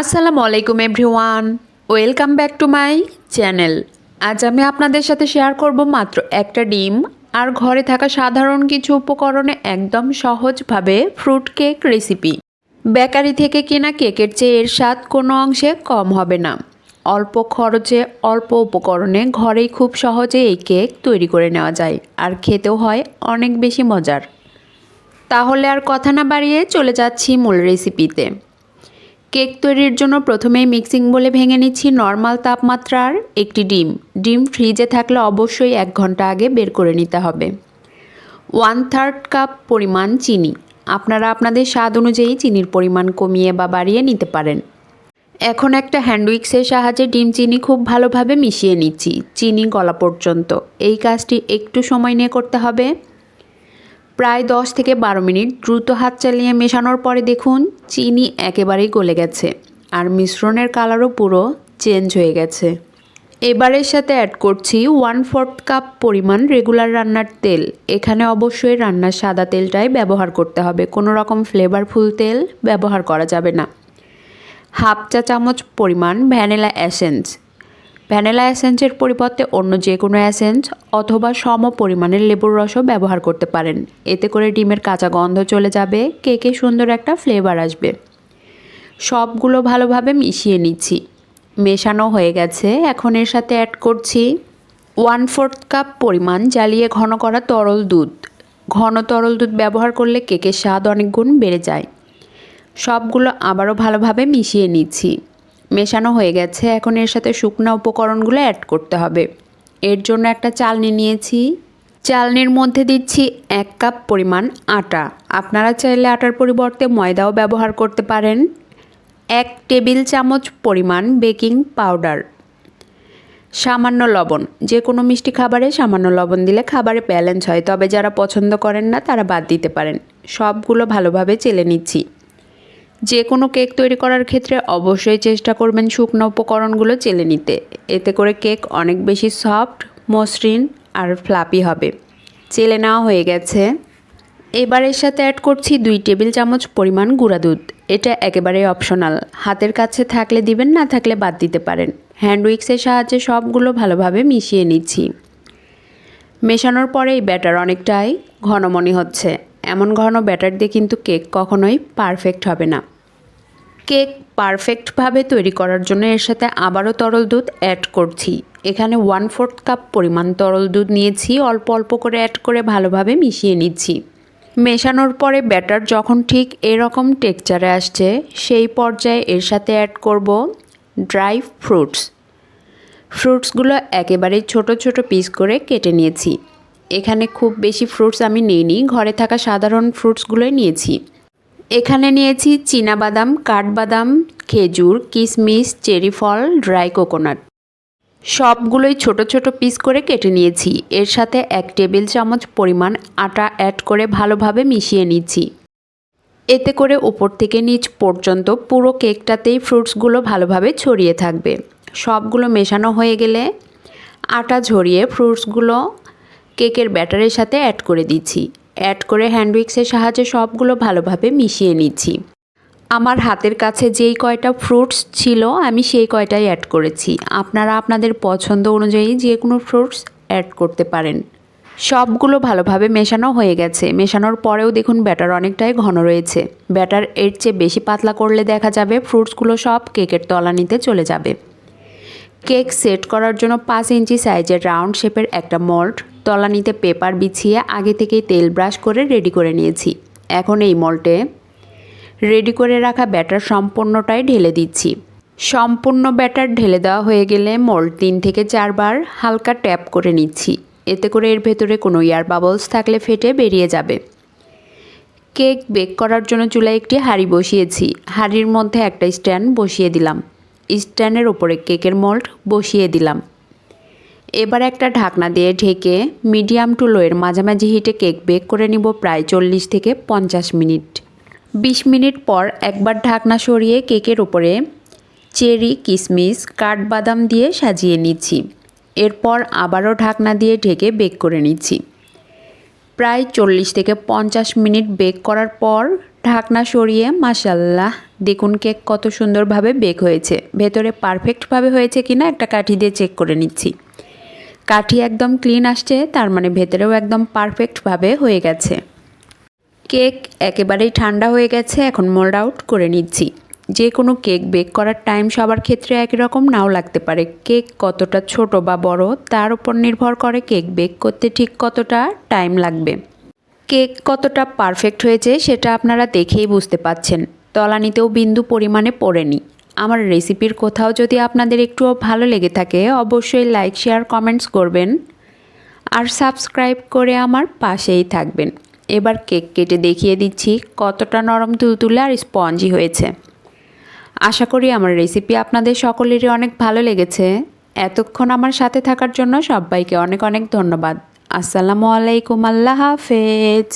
আসসালামু আলাইকুম everyone. Welcome back to my channel. আজ আমি আপনাদের সাথে শেয়ার করব মাত্র একটা ডিম, আর ঘরে থাকা সাধারণ কিছু উপকরণে একদম সহজভাবে ফ্রুট কেক রেসিপি। বেকারি থেকে কেনা কেকের চেয়ে এর স্বাদ কোনো অংশে কম হবে না। অল্প খরচে অল্প উপকরণে ঘরেই খুব সহজে এই কেক তৈরি করে নেওয়া যায়, আর খেতেও হয় অনেক বেশি মজার। তাহলে আর কথা না বাড়িয়ে চলে যাচ্ছি মূল রেসিপিতে। কেক তৈরির জন্য প্রথমেই মিক্সিং বলে ভেঙে নিচ্ছি নর্মাল তাপমাত্রার একটি ডিম। ডিম ফ্রিজে থাকলে অবশ্যই এক ঘণ্টা আগে বের করে নিতে হবে। ওয়ান থার্ড কাপ পরিমাণ চিনি। আপনারা আপনাদের স্বাদ অনুযায়ী চিনির পরিমাণ কমিয়ে বা বাড়িয়ে নিতে পারেন। এখন একটা হ্যান্ডউইক্সের সাহায্যে ডিম চিনি খুব ভালোভাবে মিশিয়ে নিচ্ছি। চিনি গলা পর্যন্ত। এই কাজটি একটু সময় নিয়ে করতে হবে। প্রায় দশ থেকে বারো মিনিট দ্রুত হাত চালিয়ে মেশানোর পরে দেখুন চিনি একেবারেই গলে গেছে আর মিশ্রণের কালারও পুরো চেঞ্জ হয়ে গেছে। এবারের সাথে অ্যাড করছি ওয়ান ফোর্থ কাপ পরিমাণ রেগুলার রান্নার তেল। এখানে অবশ্যই রান্নার সাদা তেলটাই ব্যবহার করতে হবে। কোনো রকম ফ্লেভারফুল তেল ব্যবহার করা যাবে না। হাফ চা চামচ পরিমাণ ভ্যানিলা অ্যাসেন্স ভ্যানিলা অ্যাসেন্সের পরিবর্তে অন্য যে কোনো অ্যাসেন্স অথবা সম পরিমাণের লেবুর রসও ব্যবহার করতে পারেন। এতে করে ডিমের কাঁচা গন্ধ চলে যাবে, কেকে সুন্দর একটা ফ্লেভার আসবে। সবগুলো ভালোভাবে মিশিয়ে নিচ্ছি। মেশানো হয়ে গেছে, এখন এর সাথে অ্যাড করছি ওয়ান ফোর্থ কাপ পরিমাণ জ্বালিয়ে ঘন করা তরল দুধ। ঘন তরল দুধ ব্যবহার করলে কেকের স্বাদ অনেক গুণ বেড়ে যায়। সবগুলো আবারও ভালোভাবে মিশিয়ে নিচ্ছি। মেশানো হয়ে গেছে। এখন এর সাথে শুকনো উপকরণগুলো অ্যাড করতে হবে। এর জন্য একটা চালনি নিয়েছি। চালনির মধ্যে দিচ্ছি এক কাপ পরিমাণ আটা। আপনারা চাইলে আটার পরিবর্তে ময়দাও ব্যবহার করতে পারেন। এক টেবিল চামচ পরিমাণ বেকিং পাউডার। সামান্য লবণ। যে কোনো মিষ্টি খাবারে সামান্য লবণ দিলে খাবারে ব্যালেন্স হয়। তবে যারা পছন্দ করেন না, তারা বাদ দিতে পারেন। সবগুলো ভালোভাবে চেলে নিচ্ছি। যে কোনো কেক তৈরি করার ক্ষেত্রে অবশ্যই চেষ্টা করবেন শুকনো উপকরণগুলো চেলে নিতে। এতে করে কেক অনেক বেশি সফট, মসৃণ আর ফ্লাপি হবে। চেলে নেওয়া হয়ে গেছে। এবার এর সাথে অ্যাড করছি দুই টেবিল চামচ পরিমাণ গুঁড়া দুধ। এটা একেবারেই অপশনাল হাতের কাছে থাকলে দিবেন, না থাকলে বাদ দিতে পারেন। হ্যান্ড উইক্সের সাহায্যে সবগুলো ভালোভাবে মিশিয়ে নিচ্ছি। মেশানোর পরে এই ব্যাটার অনেকটাই ঘন মনে হচ্ছে। এমন ঘন ব্যাটার দিয়ে কিন্তু কেক কখনোই পারফেক্ট হবে না। কেক পারফেক্টভাবে তৈরি করার জন্য এর সাথে আবারও তরল দুধ অ্যাড করছি। এখানে ওয়ান ফোর্থ কাপ পরিমাণ তরল দুধ নিয়েছি, অল্প অল্প করে অ্যাড করে ভালোভাবে মিশিয়ে নিচ্ছি। মেশানোর পরে ব্যাটার যখন ঠিক এরকম টেক্সচারে আসছে, সেই পর্যায়ে এর সাথে অ্যাড করব ড্রাই ফ্রুটস ফ্রুটসগুলো একেবারেই ছোট ছোট পিস করে কেটে নিয়েছি। এখানে খুব বেশি ফ্রুটস আমি নিইনি, ঘরে থাকা সাধারণ ফ্রুটসগুলোই নিয়েছি। এখানে নিয়েছি বাদাম কাঠবাদাম, খেজুর কিশমিশ চেরি ফল, ড্রাই কোকোনাট। সবগুলোই ছোট ছোট পিস করে কেটে নিয়েছি। এর সাথে এক টেবিল চামচ পরিমাণ আটা অ্যাড করে ভালোভাবে মিশিয়ে নিচ্ছি। এতে করে উপর থেকে নিচ পর্যন্ত পুরো কেকটাতেই ফ্রুটসগুলো ভালোভাবে ছড়িয়ে থাকবে। সবগুলো মেশানো হয়ে গেলে আটা ঝরিয়ে ফ্রুটসগুলো কেকের ব্যাটারের সাথে অ্যাড করে দিচ্ছি। অ্যাড করে হ্যান্ডউইক্সের সাহায্যে সবগুলো ভালোভাবে মিশিয়ে নিচ্ছি। আমার হাতের কাছে যেই কয়টা ফ্রুটস ছিল, আমি সেই কয়টাই অ্যাড করেছি। আপনারা আপনাদের পছন্দ অনুযায়ী যে কোনো ফ্রুটস অ্যাড করতে পারেন। সবগুলো ভালোভাবে মেশানো হয়ে গেছে। মেশানোর পরেও দেখুন ব্যাটার অনেকটাই ঘন রয়েছে। ব্যাটার এর চেয়ে বেশি পাতলা করলে দেখা যাবে ফ্রুটসগুলো সব কেকের তলানিতে চলে যাবে। কেক সেট করার জন্য পাঁচ ইঞ্চি সাইজের রাউন্ড শেপের একটা মল্ট তলানিতে পেপার বিছিয়ে আগে থেকেই তেল ব্রাশ করে রেডি করে নিয়েছি। এখন এই মল্টে রেডি করে রাখা ব্যাটার সম্পূর্ণটাই ঢেলে দিচ্ছি। সম্পূর্ণ ব্যাটার ঢেলে দেওয়া হয়ে গেলে মল্ট তিন থেকে চারবার হালকা ট্যাপ করে নিচ্ছি। এতে করে এর ভেতরে কোনো এয়ার বাবলস থাকলে ফেটে বেরিয়ে যাবে। কেক বেক করার জন্য চুলায় একটি হাঁড়ি বসিয়েছি। হাঁড়ির মধ্যে একটা স্ট্যান্ড বসিয়ে দিলাম। স্ট্যান্ডের ওপরে কেকের মল্ট বসিয়ে দিলাম। এবার একটা ঢাকনা দিয়ে ঢেকে মিডিয়াম টু লোয়ের মাঝামাঝি হিটে কেক বেক করে নিব প্রায় চল্লিশ থেকে পঞ্চাশ মিনিট। বিশ মিনিট পর একবার ঢাকনা সরিয়ে কেকের ওপরে চেরি কিশমিশ কাঠবাদাম দিয়ে সাজিয়ে নিচ্ছি। এরপর আবারও ঢাকনা দিয়ে ঢেকে বেক করে নিচ্ছি। প্রায় চল্লিশ থেকে পঞ্চাশ মিনিট বেক করার পর ঢাকনা সরিয়ে মাসাল্লাহ দেখুন কেক কত সুন্দরভাবে বেক হয়েছে। ভেতরে পারফেক্টভাবে হয়েছে কিনা একটা কাঠি দিয়ে চেক করে নিচ্ছি। কাঠি একদম ক্লিন আসছে, তার মানে ভেতরেও একদম পারফেক্টভাবে হয়ে গেছে। কেক একেবারেই ঠান্ডা হয়ে গেছে, এখন মোল্ড আউট করে নিচ্ছি। যে কোনো কেক বেক করার টাইম সবার ক্ষেত্রে একই রকম, নাও লাগতে পারে। কেক কতটা ছোট বা বড়, তার উপর নির্ভর করে কেক বেক করতে ঠিক কতটা টাইম লাগবে। কেক কতটা পারফেক্ট হয়েছে, সেটা আপনারা দেখেই বুঝতে পাচ্ছেন তলানিতেও বিন্দু পরিমাণে পড়েনি। আমার রেসিপির কোথাও যদি আপনাদের একটুও ভালো লেগে থাকে, অবশ্যই লাইক শেয়ার কমেন্টস করবেন। আর সাবস্ক্রাইব করে আমার পাশেই থাকবেন। এবার কেক কেটে দেখিয়ে দিচ্ছি কতটা নরম তুলতুলে আর স্পঞ্জি হয়েছে। আশা করি আমার রেসিপি আপনাদের সকলেরই অনেক ভালো লেগেছে। এতক্ষণ আমার সাথে থাকার জন্য সবাইকে অনেক অনেক ধন্যবাদ। আসসালামু আলাইকুম, আল্লাহ হাফেজ।